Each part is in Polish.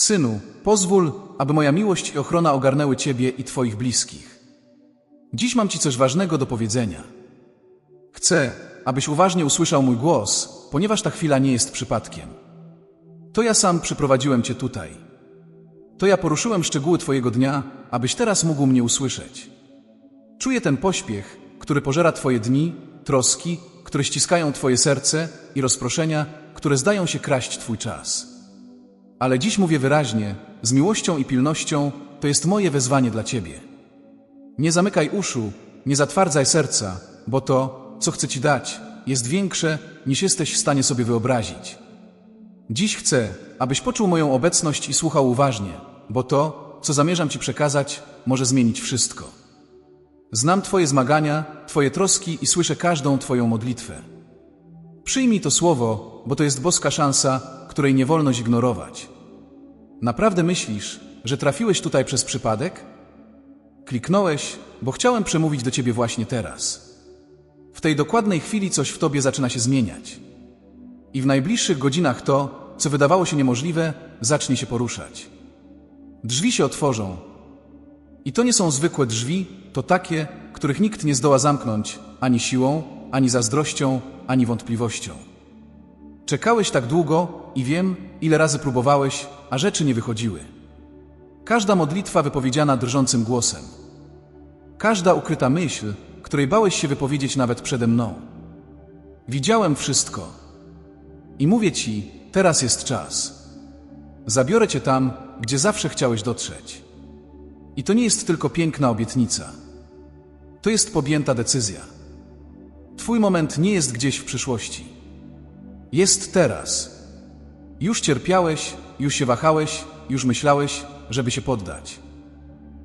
Synu, pozwól, aby moja miłość i ochrona ogarnęły Ciebie i Twoich bliskich. Dziś mam Ci coś ważnego do powiedzenia. Chcę, abyś uważnie usłyszał mój głos, ponieważ ta chwila nie jest przypadkiem. To ja sam przyprowadziłem Cię tutaj. To ja poruszyłem szczegóły Twojego dnia, abyś teraz mógł mnie usłyszeć. Czuję ten pośpiech, który pożera Twoje dni, troski, które ściskają Twoje serce i rozproszenia, które zdają się kraść Twój czas. Ale dziś mówię wyraźnie, z miłością i pilnością, to jest moje wezwanie dla Ciebie. Nie zamykaj uszu, nie zatwardzaj serca, bo to, co chcę Ci dać, jest większe, niż jesteś w stanie sobie wyobrazić. Dziś chcę, abyś poczuł moją obecność i słuchał uważnie, bo to, co zamierzam Ci przekazać, może zmienić wszystko. Znam Twoje zmagania, Twoje troski i słyszę każdą Twoją modlitwę. Przyjmij to słowo, bo to jest boska szansa, której nie wolno zignorować. Naprawdę myślisz, że trafiłeś tutaj przez przypadek? Kliknąłeś, bo chciałem przemówić do Ciebie właśnie teraz. W tej dokładnej chwili coś w Tobie zaczyna się zmieniać. I w najbliższych godzinach to, co wydawało się niemożliwe, zacznie się poruszać. Drzwi się otworzą. I to nie są zwykłe drzwi, to takie, których nikt nie zdoła zamknąć ani siłą, ani zazdrością, ani wątpliwością. Czekałeś tak długo i wiem, ile razy próbowałeś, a rzeczy nie wychodziły. Każda modlitwa wypowiedziana drżącym głosem. Każda ukryta myśl, której bałeś się wypowiedzieć nawet przede mną. Widziałem wszystko. I mówię ci, teraz jest czas. Zabiorę cię tam, gdzie zawsze chciałeś dotrzeć. I to nie jest tylko piękna obietnica. To jest podjęta decyzja. Twój moment nie jest gdzieś w przyszłości. Jest teraz. Już cierpiałeś, już się wahałeś, już myślałeś, żeby się poddać.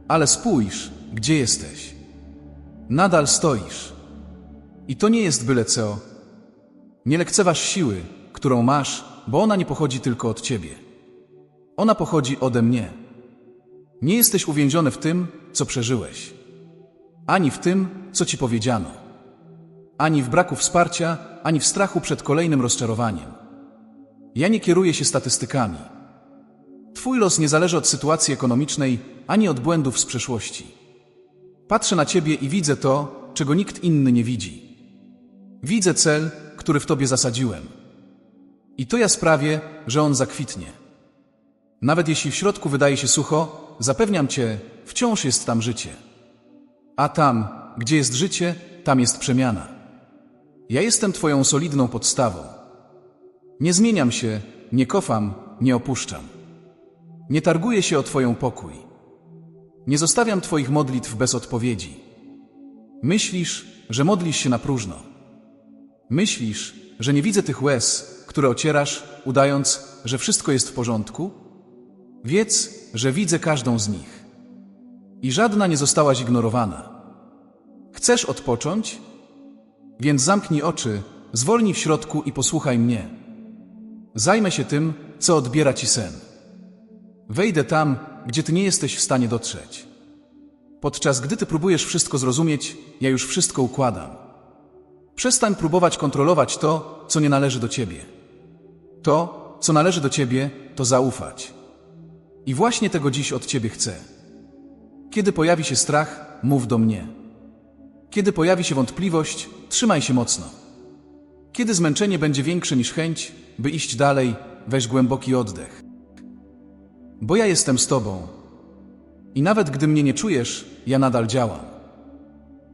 Ale spójrz, gdzie jesteś. Nadal stoisz. I to nie jest byle co. Nie lekceważ siły, którą masz, bo ona nie pochodzi tylko od ciebie. Ona pochodzi ode mnie. Nie jesteś uwięziony w tym, co przeżyłeś, ani w tym, co ci powiedziano, ani w braku wsparcia, ani w strachu przed kolejnym rozczarowaniem. Ja nie kieruję się statystykami. Twój los nie zależy od sytuacji ekonomicznej, ani od błędów z przeszłości. Patrzę na ciebie i widzę to, czego nikt inny nie widzi. Widzę cel, który w tobie zasadziłem. I to ja sprawię, że on zakwitnie. Nawet jeśli w środku wydaje się sucho, zapewniam cię, wciąż jest tam życie. A tam, gdzie jest życie, tam jest przemiana. Ja jestem twoją solidną podstawą. Nie zmieniam się, nie kofam, nie opuszczam. Nie targuję się o twoją pokój. Nie zostawiam twoich modlitw bez odpowiedzi. Myślisz, że modlisz się na próżno. Myślisz, że nie widzę tych łez, które ocierasz, udając, że wszystko jest w porządku? Wiedz, że widzę każdą z nich. I żadna nie została zignorowana. Chcesz odpocząć? Więc zamknij oczy, zwolnij w środku i posłuchaj mnie. Zajmę się tym, co odbiera ci sen. Wejdę tam, gdzie ty nie jesteś w stanie dotrzeć. Podczas gdy ty próbujesz wszystko zrozumieć, ja już wszystko układam. Przestań próbować kontrolować to, co nie należy do ciebie. To, co należy do ciebie, to zaufać. I właśnie tego dziś od ciebie chcę. Kiedy pojawi się strach, mów do mnie. Kiedy pojawi się wątpliwość, trzymaj się mocno. Kiedy zmęczenie będzie większe niż chęć, by iść dalej, weź głęboki oddech. Bo ja jestem z tobą. I nawet gdy mnie nie czujesz, ja nadal działam.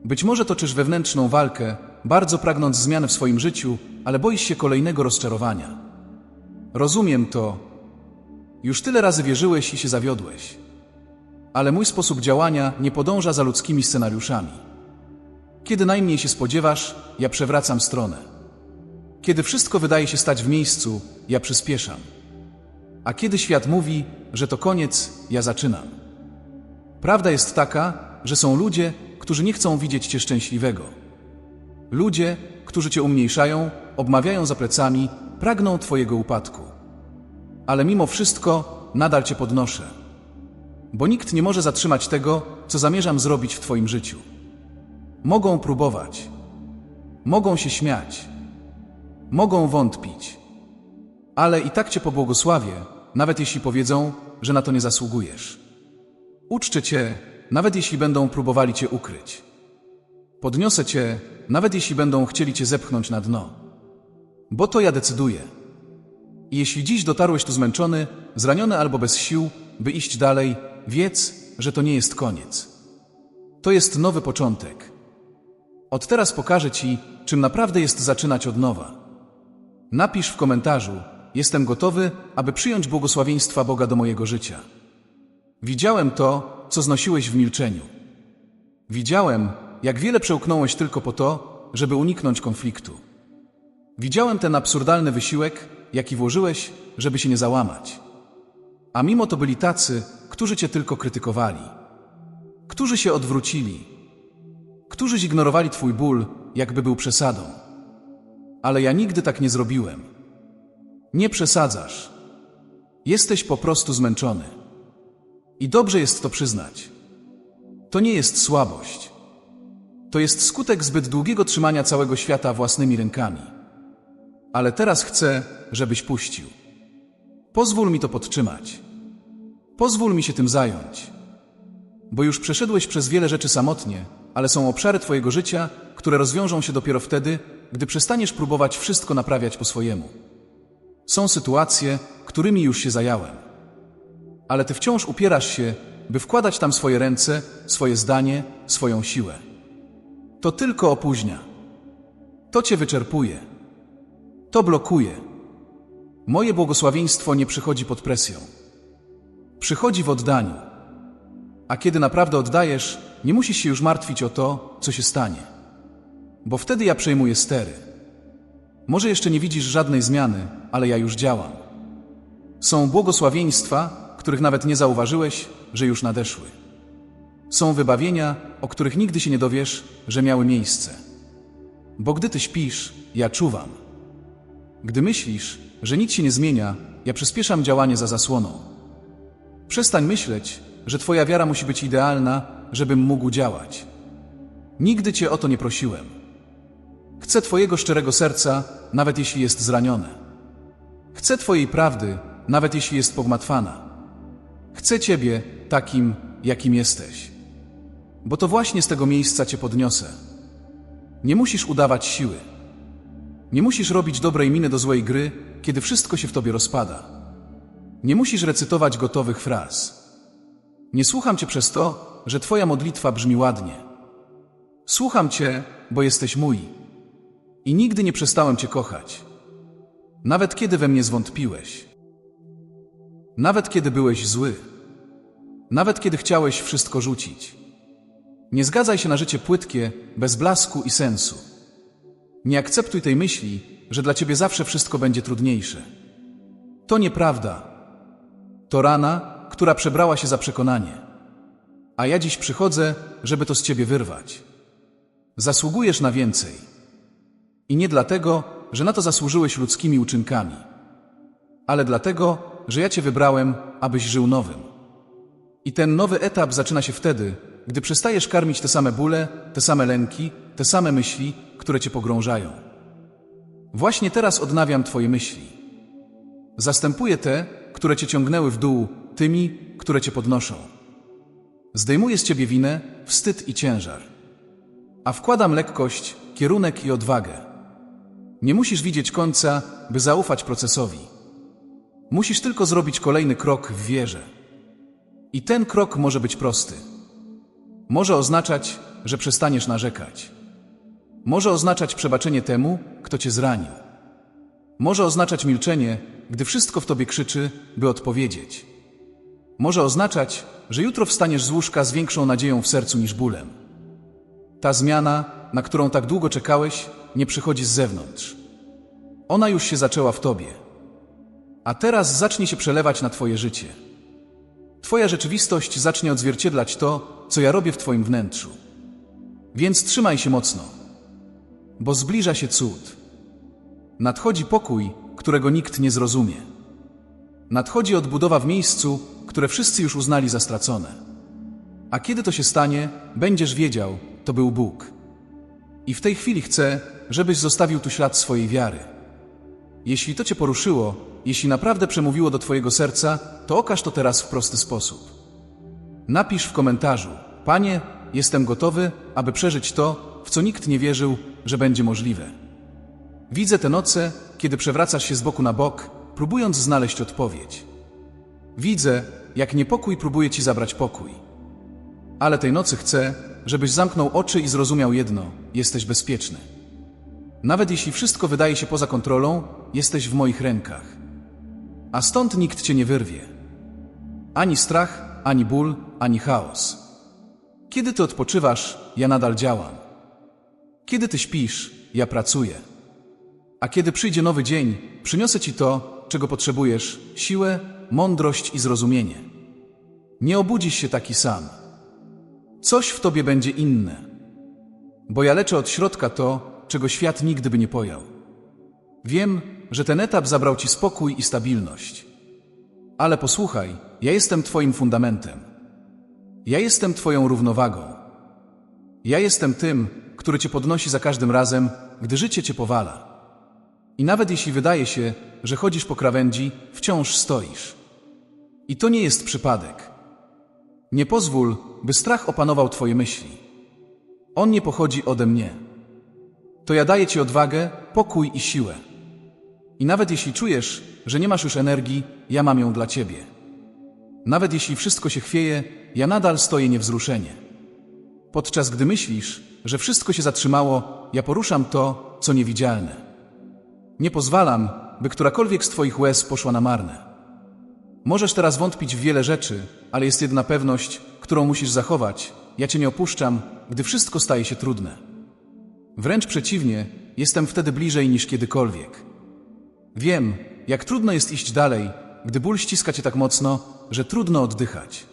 Być może toczysz wewnętrzną walkę, bardzo pragnąc zmian w swoim życiu, ale boisz się kolejnego rozczarowania. Rozumiem to. Już tyle razy wierzyłeś i się zawiodłeś. Ale mój sposób działania nie podąża za ludzkimi scenariuszami. Kiedy najmniej się spodziewasz, ja przewracam stronę. Kiedy wszystko wydaje się stać w miejscu, ja przyspieszam. A kiedy świat mówi, że to koniec, ja zaczynam. Prawda jest taka, że są ludzie, którzy nie chcą widzieć cię szczęśliwego. Ludzie, którzy cię umniejszają, obmawiają za plecami, pragną twojego upadku. Ale mimo wszystko nadal cię podnoszę. Bo nikt nie może zatrzymać tego, co zamierzam zrobić w twoim życiu. Mogą próbować. Mogą się śmiać. Mogą wątpić. Ale i tak cię pobłogosławię, nawet jeśli powiedzą, że na to nie zasługujesz. Uczczę cię, nawet jeśli będą próbowali cię ukryć. Podniosę cię, nawet jeśli będą chcieli cię zepchnąć na dno. Bo to ja decyduję. I jeśli dziś dotarłeś tu zmęczony, zraniony albo bez sił, by iść dalej, wiedz, że to nie jest koniec. To jest nowy początek. Od teraz pokażę Ci, czym naprawdę jest zaczynać od nowa. Napisz w komentarzu: Jestem gotowy, aby przyjąć błogosławieństwa Boga do mojego życia. Widziałem to, co znosiłeś w milczeniu. Widziałem, jak wiele przełknąłeś tylko po to, żeby uniknąć konfliktu. Widziałem ten absurdalny wysiłek, jaki włożyłeś, żeby się nie załamać. A mimo to byli tacy, którzy cię tylko krytykowali, którzy się odwrócili, którzy zignorowali twój ból, jakby był przesadą. Ale ja nigdy tak nie zrobiłem. Nie przesadzasz. Jesteś po prostu zmęczony. I dobrze jest to przyznać. To nie jest słabość. To jest skutek zbyt długiego trzymania całego świata własnymi rękami. Ale teraz chcę, żebyś puścił. Pozwól mi to podtrzymać. Pozwól mi się tym zająć. Bo już przeszedłeś przez wiele rzeczy samotnie, ale są obszary Twojego życia, które rozwiążą się dopiero wtedy, gdy przestaniesz próbować wszystko naprawiać po swojemu. Są sytuacje, którymi już się zająłem. Ale Ty wciąż upierasz się, by wkładać tam swoje ręce, swoje zdanie, swoją siłę. To tylko opóźnia. To Cię wyczerpuje. To blokuje. Moje błogosławieństwo nie przychodzi pod presją. Przychodzi w oddaniu. A kiedy naprawdę oddajesz, nie musisz się już martwić o to, co się stanie. Bo wtedy ja przejmuję stery. Może jeszcze nie widzisz żadnej zmiany, ale ja już działam. Są błogosławieństwa, których nawet nie zauważyłeś, że już nadeszły. Są wybawienia, o których nigdy się nie dowiesz, że miały miejsce. Bo gdy ty śpisz, ja czuwam. Gdy myślisz, że nic się nie zmienia, ja przyspieszam działanie za zasłoną. Przestań myśleć, że Twoja wiara musi być idealna, żebym mógł działać. Nigdy Cię o to nie prosiłem. Chcę Twojego szczerego serca, nawet jeśli jest zranione. Chcę Twojej prawdy, nawet jeśli jest pogmatwana. Chcę Ciebie takim, jakim jesteś. Bo to właśnie z tego miejsca Cię podniosę. Nie musisz udawać siły. Nie musisz robić dobrej miny do złej gry, kiedy wszystko się w Tobie rozpada. Nie musisz recytować gotowych fraz. Nie słucham Cię przez to, że Twoja modlitwa brzmi ładnie. Słucham Cię, bo jesteś mój. I nigdy nie przestałem Cię kochać. Nawet kiedy we mnie zwątpiłeś. Nawet kiedy byłeś zły. Nawet kiedy chciałeś wszystko rzucić. Nie zgadzaj się na życie płytkie, bez blasku i sensu. Nie akceptuj tej myśli, że dla Ciebie zawsze wszystko będzie trudniejsze. To nieprawda. To rana, która przebrała się za przekonanie. A ja dziś przychodzę, żeby to z ciebie wyrwać. Zasługujesz na więcej. I nie dlatego, że na to zasłużyłeś ludzkimi uczynkami, ale dlatego, że ja cię wybrałem, abyś żył nowym. I ten nowy etap zaczyna się wtedy, gdy przestajesz karmić te same bóle, te same lęki, te same myśli, które cię pogrążają. Właśnie teraz odnawiam twoje myśli. Zastępuję te, które cię ciągnęły w dół, tymi, które cię podnoszą. Zdejmuję z ciebie winę, wstyd i ciężar. A wkładam lekkość, kierunek i odwagę. Nie musisz widzieć końca, by zaufać procesowi. Musisz tylko zrobić kolejny krok w wierze. I ten krok może być prosty. Może oznaczać, że przestaniesz narzekać. Może oznaczać przebaczenie temu, kto cię zranił. Może oznaczać milczenie, gdy wszystko w tobie krzyczy, by odpowiedzieć. Może oznaczać, że jutro wstaniesz z łóżka z większą nadzieją w sercu niż bólem. Ta zmiana, na którą tak długo czekałeś, nie przychodzi z zewnątrz. Ona już się zaczęła w tobie. A teraz zacznie się przelewać na twoje życie. Twoja rzeczywistość zacznie odzwierciedlać to, co ja robię w twoim wnętrzu. Więc trzymaj się mocno, bo zbliża się cud. Nadchodzi pokój, którego nikt nie zrozumie. Nadchodzi odbudowa w miejscu, które wszyscy już uznali za stracone. A kiedy to się stanie, będziesz wiedział, to był Bóg. I w tej chwili chcę, żebyś zostawił tu ślad swojej wiary. Jeśli to cię poruszyło, jeśli naprawdę przemówiło do Twojego serca, to okaż to teraz w prosty sposób. Napisz w komentarzu: Panie, jestem gotowy, aby przeżyć to, w co nikt nie wierzył, że będzie możliwe. Widzę te noce, kiedy przewracasz się z boku na bok, próbując znaleźć odpowiedź. Widzę, jak niepokój próbuje ci zabrać pokój. Ale tej nocy chcę, żebyś zamknął oczy i zrozumiał jedno: jesteś bezpieczny. Nawet jeśli wszystko wydaje się poza kontrolą, jesteś w moich rękach. A stąd nikt cię nie wyrwie. Ani strach, ani ból, ani chaos. Kiedy ty odpoczywasz, ja nadal działam. Kiedy ty śpisz, ja pracuję. A kiedy przyjdzie nowy dzień, przyniosę ci to, czego potrzebujesz siłę, mądrość i zrozumienie. Nie obudzisz się taki sam. Coś w tobie będzie inne. Bo ja leczę od środka to, czego świat nigdy by nie pojął. Wiem, że ten etap zabrał ci spokój i stabilność. Ale posłuchaj, ja jestem Twoim fundamentem. Ja jestem Twoją równowagą. Ja jestem tym, który Cię podnosi za każdym razem, gdy życie Cię powala. I nawet jeśli wydaje się, że chodzisz po krawędzi, wciąż stoisz. I to nie jest przypadek. Nie pozwól, by strach opanował Twoje myśli. On nie pochodzi ode mnie. To ja daję Ci odwagę, pokój i siłę. I nawet jeśli czujesz, że nie masz już energii, ja mam ją dla Ciebie. Nawet jeśli wszystko się chwieje, ja nadal stoję niewzruszenie. Podczas gdy myślisz, że wszystko się zatrzymało, ja poruszam to, co niewidzialne. Nie pozwalam, by którakolwiek z Twoich łez poszła na marne. Możesz teraz wątpić w wiele rzeczy, ale jest jedna pewność, którą musisz zachować. Ja Cię nie opuszczam, gdy wszystko staje się trudne. Wręcz przeciwnie, jestem wtedy bliżej niż kiedykolwiek. Wiem, jak trudno jest iść dalej, gdy ból ściska cię tak mocno, że trudno oddychać.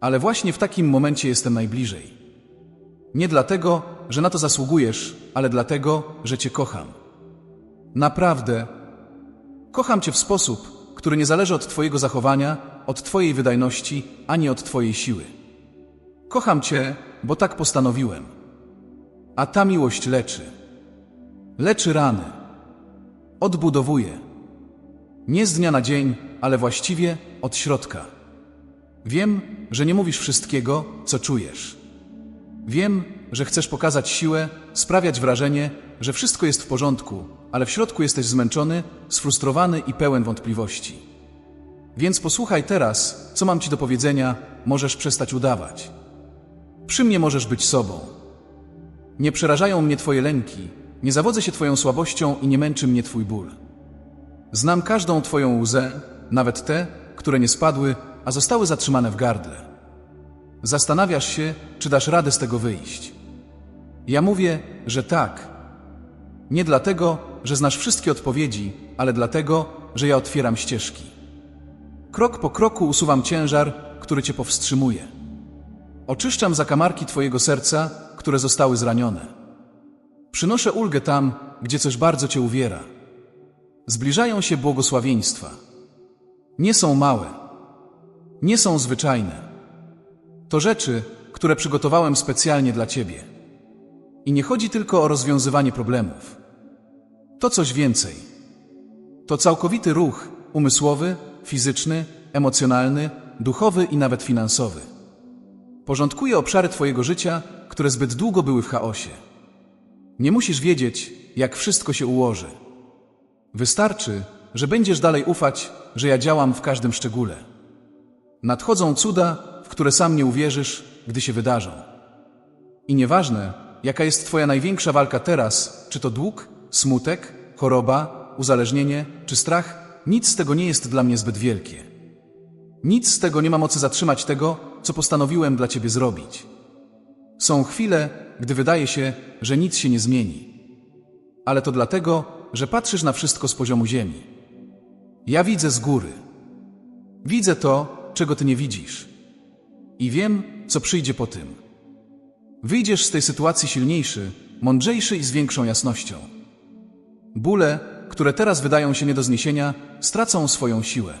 Ale właśnie w takim momencie jestem najbliżej. Nie dlatego, że na to zasługujesz, ale dlatego, że cię kocham. Naprawdę. Kocham cię w sposób, który nie zależy od twojego zachowania, od twojej wydajności, ani od twojej siły. Kocham cię, bo tak postanowiłem. A ta miłość leczy. Leczy rany. Odbudowuje. Nie z dnia na dzień, ale właściwie od środka. Wiem, że nie mówisz wszystkiego, co czujesz. Wiem, że chcesz pokazać siłę, sprawiać wrażenie, że wszystko jest w porządku, ale w środku jesteś zmęczony, sfrustrowany i pełen wątpliwości. Więc posłuchaj teraz, co mam ci do powiedzenia, możesz przestać udawać. Przy mnie możesz być sobą. Nie przerażają mnie Twoje lęki, nie zawodzę się Twoją słabością i nie męczy mnie Twój ból. Znam każdą Twoją łzę, nawet te, które nie spadły, a zostały zatrzymane w gardle. Zastanawiasz się, czy dasz radę z tego wyjść. Ja mówię, że tak. Nie dlatego, że znasz wszystkie odpowiedzi, ale dlatego, że ja otwieram ścieżki. Krok po kroku usuwam ciężar, który cię powstrzymuje. Oczyszczam zakamarki twojego serca, które zostały zranione. Przynoszę ulgę tam, gdzie coś bardzo cię uwiera. Zbliżają się błogosławieństwa. Nie są małe. Nie są zwyczajne. To rzeczy, które przygotowałem specjalnie dla ciebie. I nie chodzi tylko o rozwiązywanie problemów. To coś więcej. To całkowity ruch umysłowy, fizyczny, emocjonalny, duchowy i nawet finansowy. Porządkuje obszary Twojego życia, które zbyt długo były w chaosie. Nie musisz wiedzieć, jak wszystko się ułoży. Wystarczy, że będziesz dalej ufać, że ja działam w każdym szczególe. Nadchodzą cuda, w które sam nie uwierzysz, gdy się wydarzą. I nieważne, jaka jest Twoja największa walka teraz, czy to dług, smutek, choroba, uzależnienie czy strach, nic z tego nie jest dla mnie zbyt wielkie. Nic z tego nie ma mocy zatrzymać tego, co postanowiłem dla Ciebie zrobić. Są chwile, gdy wydaje się, że nic się nie zmieni. Ale to dlatego, że patrzysz na wszystko z poziomu ziemi. Ja widzę z góry. Widzę to, czego Ty nie widzisz. I wiem, co przyjdzie po tym. Wyjdziesz z tej sytuacji silniejszy, mądrzejszy i z większą jasnością. Bóle, które teraz wydają się nie do zniesienia, stracą swoją siłę.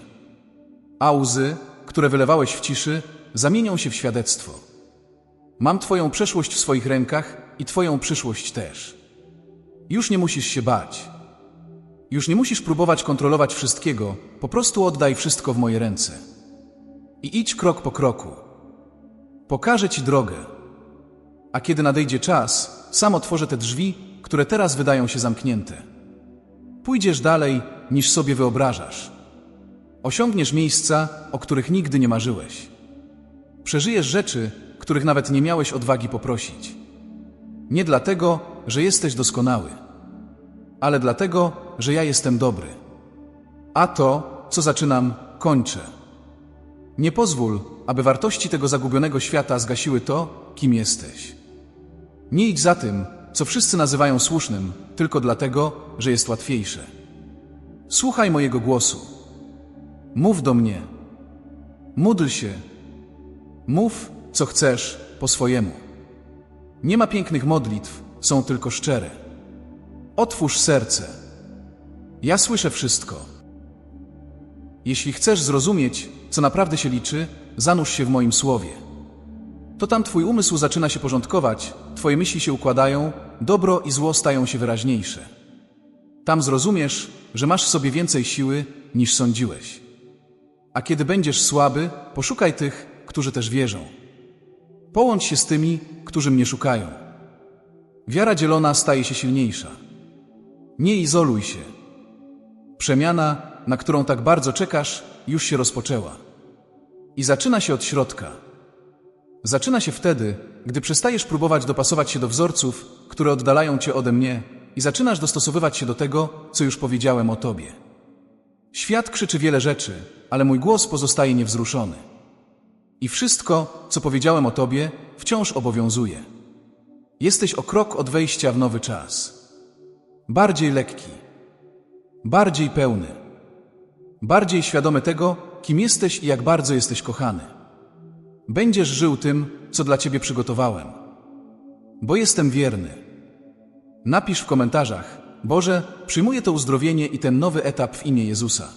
A łzy, które wylewałeś w ciszy, zamienią się w świadectwo. Mam Twoją przeszłość w swoich rękach i Twoją przyszłość też. Już nie musisz się bać. Już nie musisz próbować kontrolować wszystkiego, po prostu oddaj wszystko w moje ręce. I idź krok po kroku. Pokażę ci drogę. A kiedy nadejdzie czas, sam otworzę te drzwi, które teraz wydają się zamknięte. Pójdziesz dalej, niż sobie wyobrażasz. Osiągniesz miejsca, o których nigdy nie marzyłeś. Przeżyjesz rzeczy, których nawet nie miałeś odwagi poprosić. Nie dlatego, że jesteś doskonały, ale dlatego, że ja jestem dobry. A to, co zaczynam, kończę. Nie pozwól, aby wartości tego zagubionego świata zgasiły to, kim jesteś. Nie idź za tym, co wszyscy nazywają słusznym, tylko dlatego, że jest łatwiejsze. Słuchaj mojego głosu. Mów do mnie. Módl się. Mów, co chcesz, po swojemu. Nie ma pięknych modlitw, są tylko szczere. Otwórz serce. Ja słyszę wszystko. Jeśli chcesz zrozumieć, co naprawdę się liczy, zanurz się w moim słowie. To tam twój umysł zaczyna się porządkować, twoje myśli się układają, dobro i zło stają się wyraźniejsze. Tam zrozumiesz, że masz w sobie więcej siły, niż sądziłeś. A kiedy będziesz słaby, poszukaj tych, którzy też wierzą. Połącz się z tymi, którzy mnie szukają. Wiara dzielona staje się silniejsza. Nie izoluj się. Przemiana, na którą tak bardzo czekasz, już się rozpoczęła. I zaczyna się od środka. Zaczyna się wtedy, gdy przestajesz próbować dopasować się do wzorców, które oddalają cię ode mnie, i zaczynasz dostosowywać się do tego, co już powiedziałem o tobie. Świat krzyczy wiele rzeczy, ale mój głos pozostaje niewzruszony. I wszystko, co powiedziałem o tobie, wciąż obowiązuje. Jesteś o krok od wejścia w nowy czas. Bardziej lekki, bardziej pełny, bardziej świadomy tego, kim jesteś i jak bardzo jesteś kochany. Będziesz żył tym, co dla ciebie przygotowałem. Bo jestem wierny. Napisz w komentarzach, Boże, przyjmuję to uzdrowienie i ten nowy etap w imię Jezusa.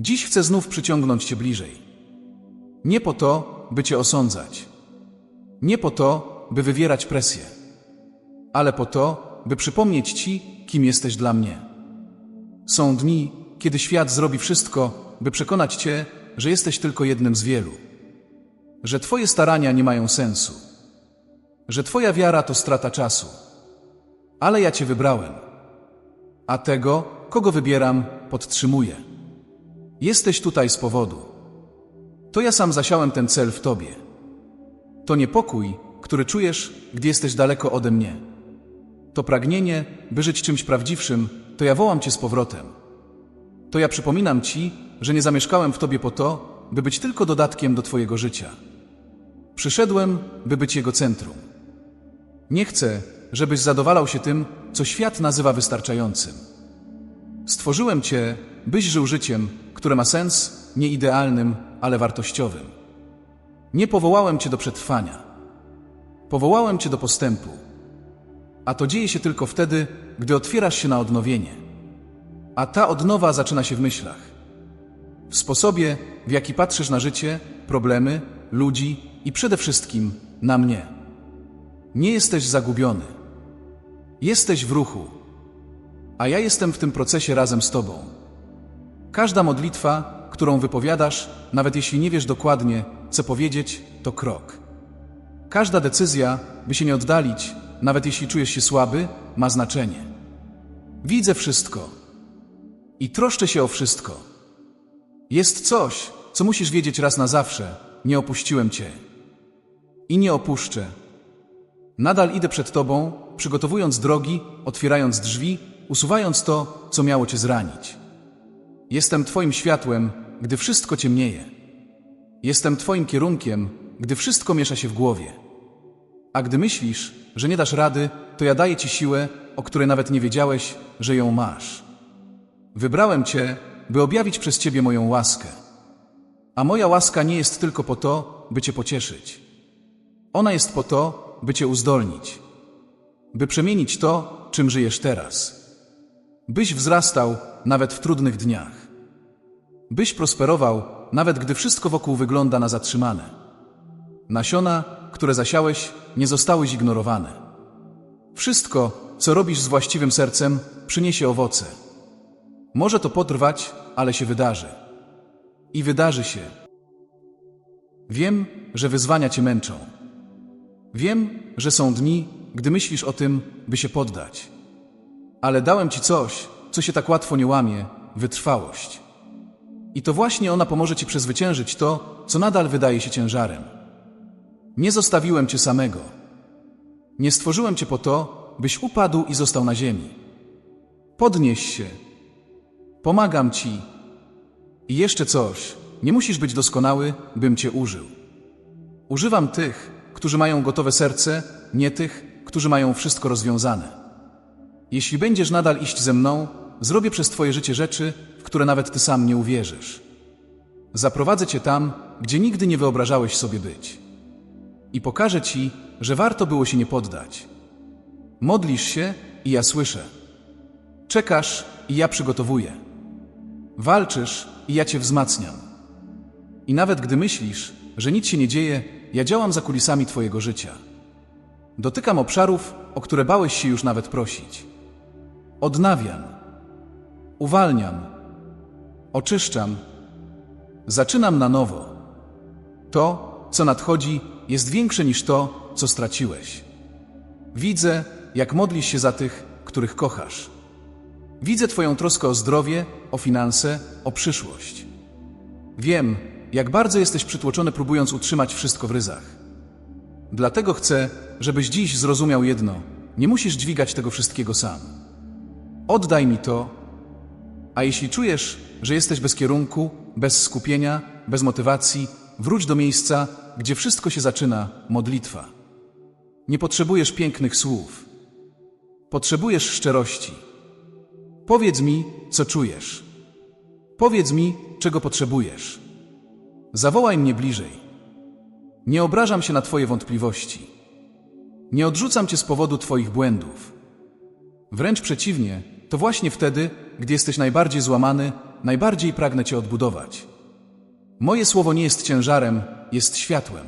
Dziś chcę znów przyciągnąć Cię bliżej. Nie po to, by Cię osądzać. Nie po to, by wywierać presję. Ale po to, by przypomnieć Ci, kim jesteś dla mnie. Są dni, kiedy świat zrobi wszystko, by przekonać Cię, że jesteś tylko jednym z wielu. Że Twoje starania nie mają sensu. Że Twoja wiara to strata czasu. Ale ja Cię wybrałem. A tego, kogo wybieram, podtrzymuję. Jesteś tutaj z powodu. To ja sam zasiałem ten cel w Tobie. To niepokój, który czujesz, gdy jesteś daleko ode mnie. To pragnienie, by żyć czymś prawdziwszym, to ja wołam Cię z powrotem. To ja przypominam Ci, że nie zamieszkałem w Tobie po to, by być tylko dodatkiem do Twojego życia. Przyszedłem, by być jego centrum. Nie chcę, żebyś zadowalał się tym, co świat nazywa wystarczającym. Stworzyłem Cię, byś żył życiem, które ma sens, nie idealnym, ale wartościowym. Nie powołałem Cię do przetrwania. Powołałem Cię do postępu. A to dzieje się tylko wtedy, gdy otwierasz się na odnowienie. A ta odnowa zaczyna się w myślach. W sposobie, w jaki patrzysz na życie, problemy, ludzi i przede wszystkim na mnie. Nie jesteś zagubiony. Jesteś w ruchu, a ja jestem w tym procesie razem z Tobą. Każda modlitwa, którą wypowiadasz, nawet jeśli nie wiesz dokładnie, co powiedzieć, to krok. Każda decyzja, by się nie oddalić, nawet jeśli czujesz się słaby, ma znaczenie. Widzę wszystko i troszczę się o wszystko. Jest coś, co musisz wiedzieć raz na zawsze. Nie opuściłem Cię i nie opuszczę. Nadal idę przed Tobą, przygotowując drogi, otwierając drzwi, usuwając to, co miało Cię zranić. Jestem Twoim światłem, gdy wszystko ciemnieje. Jestem Twoim kierunkiem, gdy wszystko miesza się w głowie. A gdy myślisz, że nie dasz rady, to ja daję Ci siłę, o której nawet nie wiedziałeś, że ją masz. Wybrałem Cię, by objawić przez Ciebie moją łaskę. A moja łaska nie jest tylko po to, by Cię pocieszyć. Ona jest po to, by Cię uzdolnić, by przemienić to, czym żyjesz teraz. Byś wzrastał nawet w trudnych dniach. Byś prosperował, nawet gdy wszystko wokół wygląda na zatrzymane. Nasiona, które zasiałeś, nie zostały zignorowane. Wszystko, co robisz z właściwym sercem, przyniesie owoce. Może to potrwać, ale się wydarzy. I wydarzy się. Wiem, że wyzwania cię męczą. Wiem, że są dni, gdy myślisz o tym, by się poddać. Ale dałem ci coś, co się tak łatwo nie łamie wytrwałość. I to właśnie ona pomoże ci przezwyciężyć to, co nadal wydaje się ciężarem. Nie zostawiłem cię samego. Nie stworzyłem cię po to, byś upadł i został na ziemi. Podnieś się. Pomagam ci. I jeszcze coś. Nie musisz być doskonały, bym cię użył. Używam tych, którzy mają gotowe serce, nie tych, którzy mają wszystko rozwiązane. Jeśli będziesz nadal iść ze mną, zrobię przez twoje życie rzeczy, w które nawet ty sam nie uwierzysz. Zaprowadzę cię tam, gdzie nigdy nie wyobrażałeś sobie być. I pokażę ci, że warto było się nie poddać. Modlisz się i ja słyszę. Czekasz i ja przygotowuję. Walczysz i ja cię wzmacniam. I nawet gdy myślisz, że nic się nie dzieje, ja działam za kulisami twojego życia. Dotykam obszarów, o które bałeś się już nawet prosić. Odnawiam. Uwalniam. Oczyszczam. Zaczynam na nowo. To, co nadchodzi, jest większe niż to, co straciłeś. Widzę, jak modlisz się za tych, których kochasz. Widzę Twoją troskę o zdrowie, o finanse, o przyszłość. Wiem, jak bardzo jesteś przytłoczony, próbując utrzymać wszystko w ryzach. Dlatego chcę, żebyś dziś zrozumiał jedno: nie musisz dźwigać tego wszystkiego sam. Oddaj mi to, a jeśli czujesz, że jesteś bez kierunku, bez skupienia, bez motywacji, wróć do miejsca, gdzie wszystko się zaczyna modlitwa. Nie potrzebujesz pięknych słów. Potrzebujesz szczerości. Powiedz mi, co czujesz. Powiedz mi, czego potrzebujesz. Zawołaj mnie bliżej. Nie obrażam się na Twoje wątpliwości. Nie odrzucam Cię z powodu Twoich błędów. Wręcz przeciwnie, to właśnie wtedy, gdy jesteś najbardziej złamany, najbardziej pragnę Cię odbudować. Moje słowo nie jest ciężarem, jest światłem.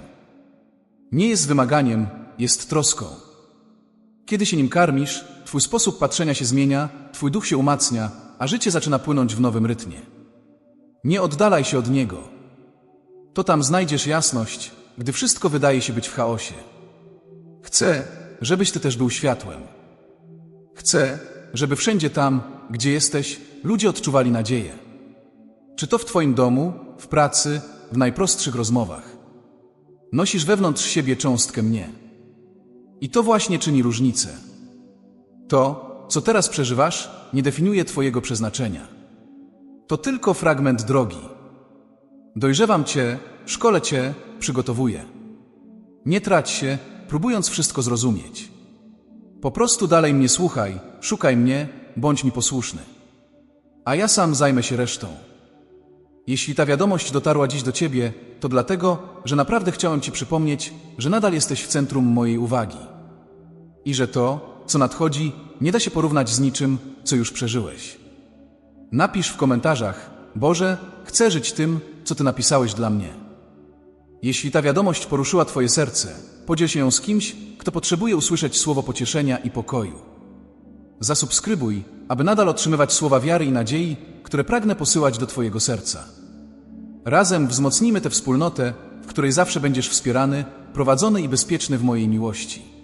Nie jest wymaganiem, jest troską. Kiedy się nim karmisz, Twój sposób patrzenia się zmienia, Twój duch się umacnia, a życie zaczyna płynąć w nowym rytmie. Nie oddalaj się od niego. To tam znajdziesz jasność, gdy wszystko wydaje się być w chaosie. Chcę, żebyś Ty też był światłem. Chcę, żeby wszędzie tam, gdzie jesteś, ludzie odczuwali nadzieję. Czy to w Twoim domu, w pracy, w najprostszych rozmowach. Nosisz wewnątrz siebie cząstkę mnie. I to właśnie czyni różnicę. To, co teraz przeżywasz, nie definiuje Twojego przeznaczenia. To tylko fragment drogi. Dojrzewam Cię, szkole Cię, przygotowuję. Nie trać się, próbując wszystko zrozumieć. Po prostu dalej mnie słuchaj, szukaj mnie, bądź mi posłuszny. A ja sam zajmę się resztą. Jeśli ta wiadomość dotarła dziś do Ciebie, to dlatego, że naprawdę chciałem Ci przypomnieć, że nadal jesteś w centrum mojej uwagi. I że to, co nadchodzi, nie da się porównać z niczym, co już przeżyłeś. Napisz w komentarzach, Boże, chcę żyć tym, co Ty napisałeś dla mnie. Jeśli ta wiadomość poruszyła Twoje serce, podziel się ją z kimś, kto potrzebuje usłyszeć słowo pocieszenia i pokoju. Zasubskrybuj, aby nadal otrzymywać słowa wiary i nadziei, które pragnę posyłać do Twojego serca. Razem wzmocnimy tę wspólnotę, w której zawsze będziesz wspierany, prowadzony i bezpieczny w mojej miłości.